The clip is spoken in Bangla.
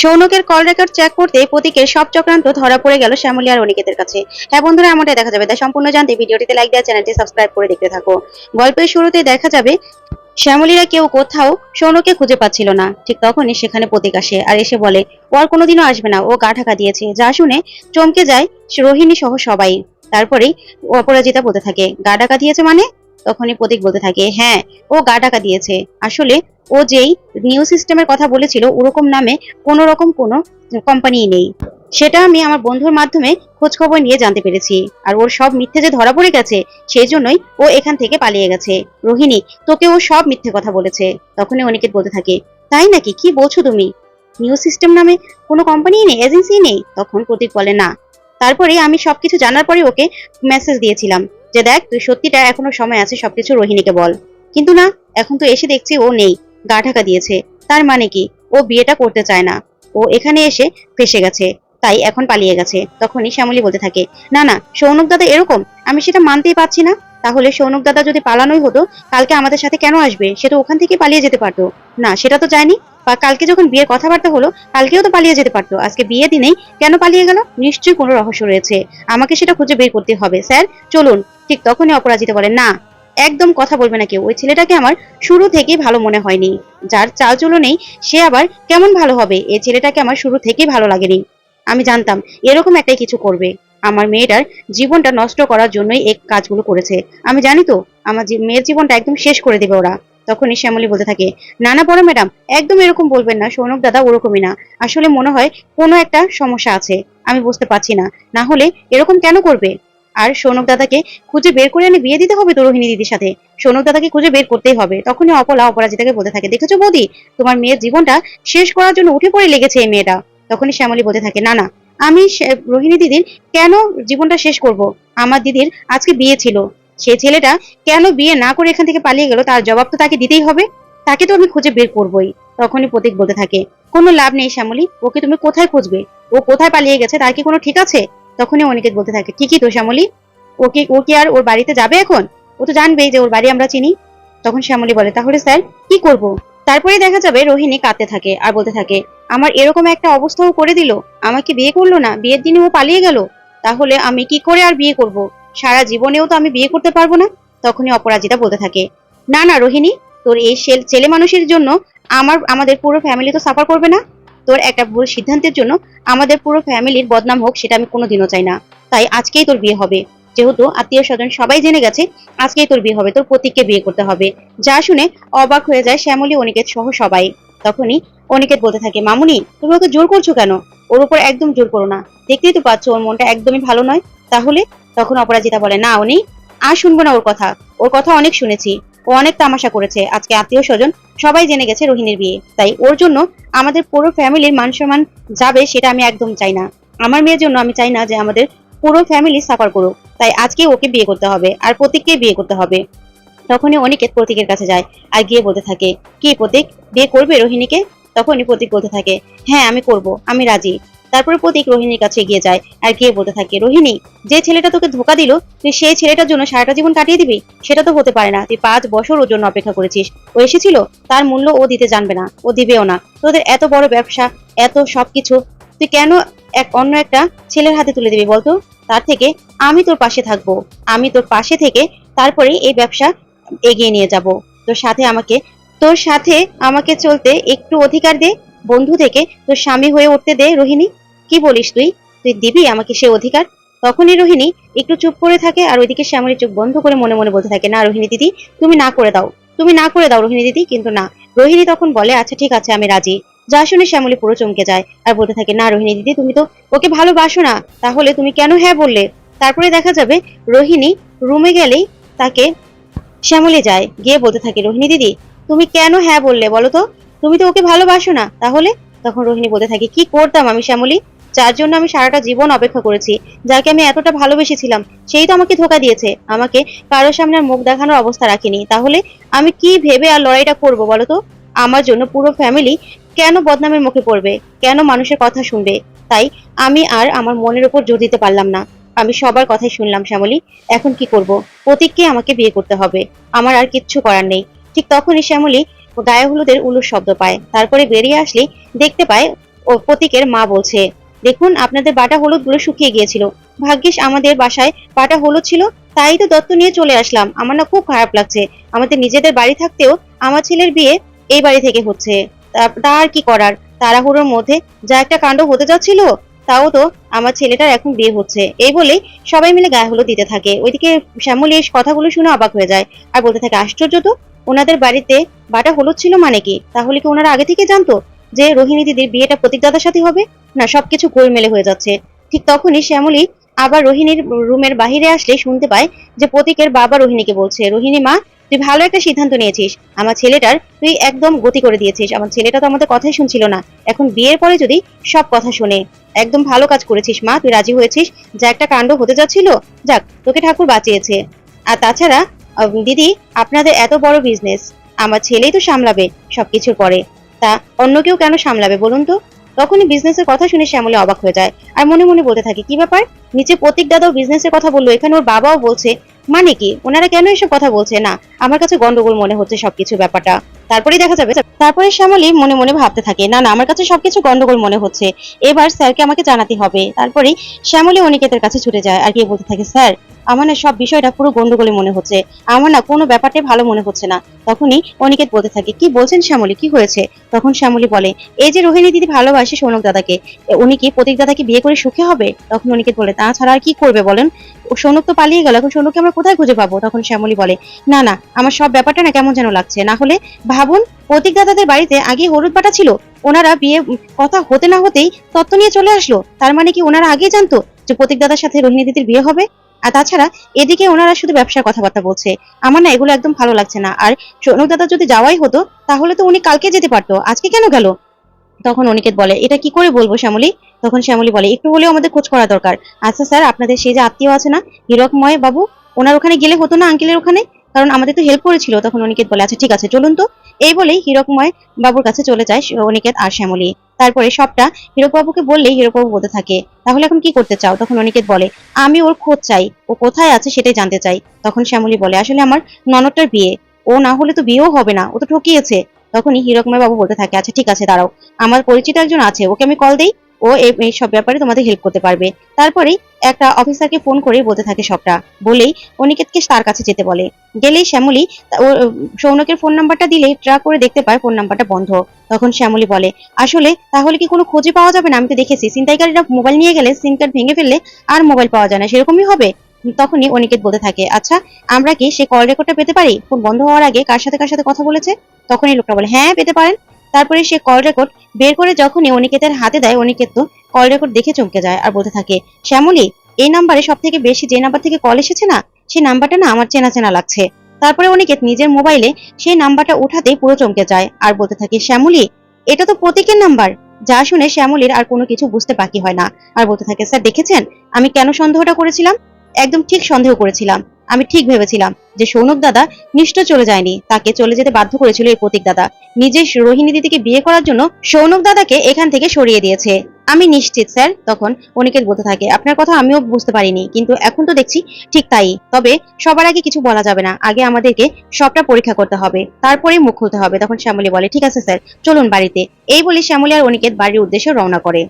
সৌনকের কল রেকর্ড চেক করতে প্রতীকের সব চক্রান্ত ধরা পড়ে গেল শ্যামলী আর অনিকেতের কাছে। হ্যাঁ বন্ধুরা এমনটাই দেখা যাবে। তাই সম্পূর্ণ জানতে ভিডিওটিতে লাইক দেওয়া চ্যানেলটি সাবস্ক্রাইব করে দেখতে থাকো। গল্পের শুরুতে দেখা যাবে শ্যামলীরা কেউ কোথাও সৌনকে খুঁজে পাচ্ছিল না। ঠিক তখনই সেখানে প্রতীক আসে আর এসে বলে, ও আর কোনোদিনও আসবে না। ও গা ঢাকা দিয়েছে। যা শুনে চমকে যায় রোহিণী সহ সবাই। তারপরেই অপরাজিতা বলতে থাকে, গা ঢাকা দিয়েছে মানে? তখনই প্রতীক বলতে থাকে হ্যাঁ ও গা ঢাকা দিয়েছে। আসলে ও যেই নিউ সিস্টেমের কথা বলেছিল, ওরকম নামে কোনো রকম কোনো কোম্পানি নেই। সেটা আমি আমার বন্ধুর মাধ্যমে খোঁজ খবর নিয়ে জানতে পেরেছি। আর ওর সব মিথ্যে যে ধরা পড়ে গেছে, সেই জন্যই ও এখান থেকে পালিয়ে গেছে। রোহিণী, তোকে ও সব মিথ্যে কথা বলেছে। তখনই অনিকেত বলতে থাকে, তাই নাকি? কি বলছো তুমি? নিউ সিস্টেম নামে কোনো কোম্পানি নেই এজেন্সি নেই? তখন প্রতীক বলে, না। তারপরে আমি সবকিছু জানার পরে ওকে মেসেজ দিয়েছিলাম যে, দেখ, তুই সত্যিটা এখনও সময় আছে, সবকিছু রোহিণীকে বল। কিন্তু না, এখন তো এসে দেখছি ও নেই। গা ঢাকা দিয়েছে। তার মানে কি? ও বিয়েটা করতে চায় না। ও এখানে এসে ফেসে গেছে। তাই এখন পালিয়ে গেছে। তখনই শ্যামলী বলতে থাকে, না না, সৌনক দাদা এরকম। আমি সেটা মানতেই পারছি না। তাহলে সৌনক দাদা যদি পালানোই হতো, কালকে আমাদের সাথে কেন আসবে? সে তো ওখান থেকে পালিয়ে যেতে পারতো। না, সেটা তো যায়নি। বা কালকে যখন বিয়ের কথাবার্তা হলো, কালকেও তো পালিয়ে যেতে পারতো। আজকে বিয়ে দিনেই কেন পালিয়ে গেল? নিশ্চয়ই কোনো রহস্য রয়েছে। আমাকে সেটা খুঁজে বের করতে হবে, স্যার। চলুন। ঠিক তখনই অপরাজিতা বলেন না একদম কথা বলবে না কেউ। ওই ছেলেটাকে আমার শুরু থেকেই ভালো মনে হয়নি। যার চাল চলো নেই, সে আবার কেমন ভালো হবে? এই ছেলেটাকে আমার শুরু থেকেই ভালো লাগেনি। আমি জানতাম, এরকম একটাই কিছু করবে। আমার মেয়েটার জীবনটা নষ্ট করার জন্যই এই কাজগুলো করেছে। আমি জানি তো, আমার মেয়ের জীবনটা একদম শেষ করে দেবে ওরা। তখনই শ্যামলী বলতে থাকে না না বড় ম্যাডাম, একদম এরকম বলবেন না, সৌনক দাদা ওরকমই না। আসলে মনে হয় কোনো একটা সমস্যা আছে। আমি বুঝতে পারছি না। না হলে এরকম কেন করবে? আর সৌনক দাদাকে খুঁজে বের করে এনে বিয়ে দিতে হবে তো রোহিণী দিদির সাথে। সৌনক দাদাকে খুঁজে বের করতেই হবে। তখনই অপলা অপরাজিতাকে বলতে থাকে, দেখেছ বৌদি, তোমার মেয়ের জীবনটা শেষ করার জন্য উঠে পড়ে লেগেছে এই মেয়েটা। তখনই শ্যামলী বলতে থাকে, না না, আমি রোহিণী দিদির কেন জীবনটা শেষ করব? আমার দিদির আজকে বিয়ে ছিল। সে ছেলেটা কেন বিয়ে না করে এখান থেকে পালিয়ে গেল, তার জবাব তো তাকে দিতেই হবে। তাকে তো আমি খুঁজে বের করবই। তখনই প্রতীক বলতে থাকে, কোনো লাভ নেই শ্যামলী, ওকে তুমি কোথায় খুঁজবে? ও কোথায় পালিয়ে গেছে? তার কি কোনো ঠিক আছে? তখনই অনিকেত বলতে থাকে, ঠিকই তো শ্যামলী, ওকে, ও কি আর ওর বাড়িতে যাবে এখন? ও তো জানবেই যে ওর বাড়ি আমরা চিনি। তখন শ্যামলী বলে, তাহলে স্যার, কি করব? তারপরে দেখা যাবে রোহিণী কাঁদতে থাকে আর বলতে থাকে, আমার এরকম একটা অবস্থাও করে দিল, আমাকে বিয়ে করল না, বিয়ের দিনে ও পালিয়ে গেল, তাহলে আমি কি করে আর বিয়ে করব? সারা জীবনেও তো আমি বিয়ে করতে পারব না? তখনই অপরাজিতা বলতে থাকে, না না রোহিণী, তোর এই ছেল- মানুষের জন্য আমার, আমাদের পুরো ফ্যামিলি তো সাফার করবে না। তোর একটা ভুল সিদ্ধান্তের জন্য আমাদের পুরো ফ্যামিলির বদনাম হোক, সেটা আমি কোনোদিনও চাই না। তাই আজকেই তোর বিয়ে হবে। যেহেতু আত্মীয় স্বজন সবাই জেনে গেছে, আজকেই তোর বিয়ে হবে। তোর প্রতীককে বিয়ে করতে হবে। যা শুনে অবাক হয়ে যায় শ্যামলী, অনিকেত সহ সবাই। তখনই অনিকেত বলতে থাকে, মামুনি, তুমি ওকে জোর করছ কেন? ওর উপর একদম জোর করো না। দেখতেই তো পাচ্ছ ওর মনটা একদমই ভালো নয়। তাহলে? তখন অপরাজিতা বলে, না উনি আর শুনব না ওর কথা। ওর কথা অনেক শুনেছি। ও অনেক তামাশা করেছে। আজকে আত্মীয় স্বজন সবাই জেনে গেছে রোহিণীর বিয়ে। তাই ওর জন্য আমাদের পুরো ফ্যামিলির মান সম্মান যাবে সেটা আমি একদম চাই না। আমার মেয়ের জন্য আমি চাই না যে আমাদের পুরো ফ্যামিলি সাফার করুক। তাই আজকে ওকে বিয়ে করতে হবে আর প্রতীককে বিয়ে করতে হবে। তখনই অনিকেত প্রতীকের কাছে যায় আর গিয়ে বলতে থাকে, কি প্রতীক? বিয়ে করবে রোহিণীকে? তখনই প্রতীক বলতে থাকে হ্যাঁ আমি করব, আমি রাজি। তারপরে প্রতীক রোহিণীর কাছে গিয়ে যায় আর গিয়ে বলতে থাকে, রোহিণী, যে ছেলেটা তোকে ধোকা দিল, তুই সেই ছেলেটার জন্য সারাটা জীবন কাটিয়ে দিবি? সেটা তো হতে পারে না। তুই পাঁচ বছর ওর জন্য অপেক্ষা করেছিস। ও এসেছিল? তার মূল্য ও দিতে জানবে না। ও দিবেও না। তোদের এত বড় ব্যবসা, এত সবকিছু, তুই কেন এক অন্য একটা ছেলের হাতে তুলে দিবি বলতো? তার থেকে আমি তোর পাশে থাকব। আমি তোর পাশে থেকে তারপরে এই ব্যবসা এগিয়ে নিয়ে যাব। তোর সাথে আমাকে, তোর সাথে আমাকে চলতে একটু অধিকার দে। বন্ধু থেকে তোর স্বামী হয়ে উঠতে দে, রোহিণী। কি বলিস তুই? তুই দিবি আমাকে সে অধিকার? তখনই রোহিণী একটু চুপ করে থাকে আর ওইদিকে শ্যামলী চোখ বন্ধ করে মনে মনে বলতে থাকে, না রোহিণী দিদি, তুমি না করে দাও। তুমি না করে দাও রোহিণী দিদি, কিন্তু না। রোহিণী তখন বলে আচ্ছা ঠিক আছে, আমি রাজি। যা শুনে শ্যামলী পুরো চমকে যায় আর বলতে থাকে, না রোহিণী দিদি, তুমি তো ওকে ভালোবাসো না। তাহলে তুমি কেন হ্যাঁ বললে? তারপরে দেখা যাবে রোহিণী রুমে গেলেই তাকে শ্যামলী যায়, গিয়ে বলতে থাকে, রোহিণী দিদি, তুমি কেন হ্যাঁ বললে বলো তো? তুমি তো ওকে ভালোবাসো না। তাহলে? তখন রোহিণী বলতে থাকে, কি করতাম আমি শ্যামলী? যার জন্য আমি সারাটা জীবন অপেক্ষা করেছি, যাকে আমি এতটা ভালোবেসেছিলাম, সেই তো আমাকে ধোকা দিয়েছে। আমাকে কারোর সামনে মুখ দেখানোর অবস্থা রাখিনি। তাহলে আমি কি ভেবে আর লড়াইটা করব বলো তো? আমার জন্য পুরো ফ্যামিলি কেন বদনামের মুখে পড়বে? কেন মানুষের কথা শুনবে? তাই আমি আর আমার মনের উপর জোর দিতে পারলাম না। আমি সবার কথাই শুনলাম শ্যামলী। এখন কি করব? প্রতীককে আমাকে বিয়ে করতে হবে। আমার আর কিচ্ছু করার নেই। ঠিক তখনই শ্যামলী গায়ে হলুদের উলুর শব্দ পায়। তারপরে বেরিয়ে আসলে দেখতে পায় ও প্রতীকের মা বলছে, দেখুন, আপনাদের বাটা হলুদগুলো শুকিয়ে গিয়েছিল। ভাগ্যিস আমাদের বাসায় বাটা হলুদ ছিল, তাই তো দত্ত নিয়ে চলে আসলাম। আমার না খুব খারাপ লাগছে। আমাদের নিজেদের বাড়ি থাকতেও আমার ছেলের বিয়ে এই বাড়ি থেকে হচ্ছে। তা- কি করার? তাড়াহুড়োর মধ্যে যা একটা কাণ্ড হতে যাচ্ছিল, তাও তো আমার ছেলেটার এখন বিয়ে হচ্ছে। এই বলেই সবাই মিলে গায়ে হলুদ দিতে থাকে। ওইদিকে শ্যামলী কথাগুলো শুনে অবাক হয়ে যায়। আর বলতে থাকে, আশ্চর্য তো ওনাদের বাড়িতে বাটা হলুদ ছিল মানে কি? তাহলে কি ওনারা আগে থেকে জানতো যে রোহিণী দিদির বিয়েটা প্রতীক দাদার সাথে হবে? না, সবকিছু গোলমেলে হয়ে যাচ্ছে। ঠিক তখনই শ্যামলী আবার রোহিণীর রুমের বাইরে আসলে শুনতে পায় যে প্রতীকের বাবা রোহিণীকে বলছে, রোহিণী মা, তুই ভালো একটা সিদ্ধান্ত নিয়েছিস। আমার ছেলেটার তুই একদম গতি করে দিয়েছিস। আমার ছেলেটা তো আমাদের কথাই শুনছিল না। এখন বিয়ের পরে যদি সব কথা শুনে, একদম ভালো কাজ করেছিস মা, তুই রাজি হয়েছিস? যা একটা কাণ্ড হতে যাচ্ছিল, যাক, তোকে ঠাকুর বাঁচিয়েছে। আর তাছাড়া দিদি, আপনাদের এত বড় বিজনেস আমার ছেলেই তো সামলাবে সবকিছুর পরে। তা অন্য কেউ কেন সামলাবে বলুন তো? তখনই বিজনেসের কথা শুনে শ্যামলে অবাক হয়ে যায় আর মনে মনে বলতে থাকে, কি ব্যাপার? নিচে প্রতীক দাদাও বিজনেসের কথা বলল, এখানে ওর বাবাও বলছে। মানে কি? ওনারা কেন এসব কথা বলছে? না, আমার কাছে গন্ডগোল মনে হচ্ছে সবকিছু ব্যাপারটা। তারপরেই দেখা যাবে তারপরে শ্যামলী মনে মনে ভাবতে থাকে, না না, আমার কাছে সবকিছু গন্ডগোল মনে হচ্ছে। এবার স্যারকে আমাকে জানাতে হবে। তারপরেই শ্যামলী অনিকেতের কাছে ছুটে যায় আর গিয়ে বলতে থাকে, স্যার, আমার না সব বিষয়টা পুরো গন্ডগোলে মনে হচ্ছে। আমার না কোনো ব্যাপারটাই ভালো মনে হচ্ছে না। তখনই অনিকেত বলতে থাকে, কি বলছেন শ্যামলী? কি হয়েছে? তখন শ্যামলী বলে, এই যে রোহিণী দিদি ভালোবাসে সৌনক দাদাকে উনি কি প্রতীক দাদাকে বিয়ে করে সুখে হবে? তখন অনিকেত বলে, তা ছাড়া আর কি করবে বলেন? সৌনক তো পালিয়ে গেল, এখন সৌনককে আমরা কোথায় খুঁজে পাবো? তখন শ্যামলী বলে, না না, আমার সব ব্যাপারটা না কেমন যেন লাগছে। না হলে ভাবুন প্রতীক দাদাদের বাড়িতে আগে হলুদ বাটা ছিল। ওনারা বিয়ে কথা হতে না হতেই তত্ত্ব নিয়ে চলে আসলো। তার মানে কি ওনারা আগে জানতো যে প্রতীক দাদার সাথে রোহিণী দিদির বিয়ে হবে? আর তাছাড়া এদিকে ওনারা শুধু ব্যবসার কথাবার্তা বলছে। আমার না এগুলো একদম ভালো লাগছে না। আর সৌনক দাদা যদি যাওয়াই হতো, তাহলে তো উনি কালকে যেতে পারতো। আজকে কেন গেল? তখন অনিকেত বলে, এটা কি করে বলব শ্যামলী? তখন শ্যামলী বলে, একটু হলেও আমাদের খোঁজ করা দরকার। আচ্ছা স্যার, আপনাদের সেই যে আত্মীয় আছে না, হীরকময় বাবু, ওনার ওখানে গেলে হতো না আঙ্কেলের ওখানে? কারণ আমাদের তো হেল্প করেছিল, তখন অনিকেত বলে আচ্ছা ঠিক আছে, চলুন তো। এই বলেই হিরকময় বাবুর কাছে চলে যায় অনিকেত আর শ্যামলী। তারপরে সবটা হীরক বাবুকে বললেই হীরক বাবু বলতে থাকে, তাহলে এখন কি করতে চাও? তখন অনিকেত বলে, আমি ওর খোঁজ চাই, ও কোথায় আছে সেটাই জানতে চাই। তখন শ্যামলী বলে, আসলে আমার ননদটার বিয়ে, ও না হলে তো বিয়েও হবে না, ও তো ঠকিয়েছে। তখনই হিরকময় বাবু বলতে থাকে আচ্ছা ঠিক আছে, দাঁড়াও, আমার পরিচিত একজন আছে, ওকে আমি কল দেই? ও এই- সব ব্যাপারে তোমাদের হেল্প করতে পারবে। তারপরেই একটা অফিসারকে ফোন করে বলতে থাকে সবটা। বলেই অনিকেতকে তার কাছে যেতে বলে। গেলেই শ্যামলী ও, সৌনকের ফোন নাম্বারটা দিলেই ট্রাক করে দেখতে পায় ফোন নাম্বারটা বন্ধ। তখন শ্যামলী বলে, আসলে তাহলে কি কোনো খোঁজে পাওয়া যাবে না? আমি তো দেখেছি। ছিনতাইকারীরা মোবাইল নিয়ে গেলে সিম কার্ড ভেঙে ফেললে আর মোবাইল পাওয়া যায় না। সেরকমই হবে? তখনই অনিকেত বলতে থাকে আচ্ছা আমরা কি সেই কল রেকর্ডটা পেতে পারি? ফোন বন্ধ হওয়ার আগে কার সাথে কার সাথে কথা বলেছে? তখনই লোকটা বলে হ্যাঁ পেতে পারেন। তারপরে সে কল রেকর্ড বের করে যখনই অনিকেতের হাতে দেয়, অনিকেত তো কল রেকর্ড দেখে চমকে যায় আর বলতে থাকে, শ্যামলী, এই নাম্বারে সব থেকে বেশি যে নাম্বার থেকে কল এসেছে না সেই নাম্বারটা না আমার চেনা চেনা লাগছে। তারপরে অনিকেত নিজের মোবাইলে সেই নাম্বারটা উঠাতেই পুরো চমকে যায় আর বলতে থাকে, শ্যামলী, এটা তো প্রতীকের নাম্বার যা শুনে শ্যামলীর আর কোনো কিছু বুঝতে বাকি হয় না। আর বলতে থাকে, স্যার, দেখেছেন? আমি কেন সন্দেহটা করেছিলাম? একদম ঠিক সন্দেহ করেছিলাম। আমি ঠিক ভেবেছিলাম যে সৌনক দাদা নিশ্চয় চলে যায়নি। তাকে চলে যেতে বাধ্য করেছিল এই প্রতীক দাদা। নিজে রোহিণী দিদিকে বিয়ে করার জন্য সৌনক দাদাকে এখান থেকে সরিয়ে দিয়েছে। আমি নিশ্চিত, স্যার, তখন অনিকেত বলতে থাকে, আপনার কথা আমিও বুঝতে পারিনি, কিন্তু এখন তো দেখছি ঠিক তাই। তবে সবার আগে কিছু বলা যাবে না। আগে আমাদেরকে সবটা পরীক্ষা করতে হবে। তারপরে মুখ খুলতে হবে, তখন শ্যামলী বলে, ঠিক আছে, স্যার, চলুন বাড়িতে। এই বলে শ্যামলী আর অনিকেত বাড়ির উদ্দেশ্যে রওনা করে।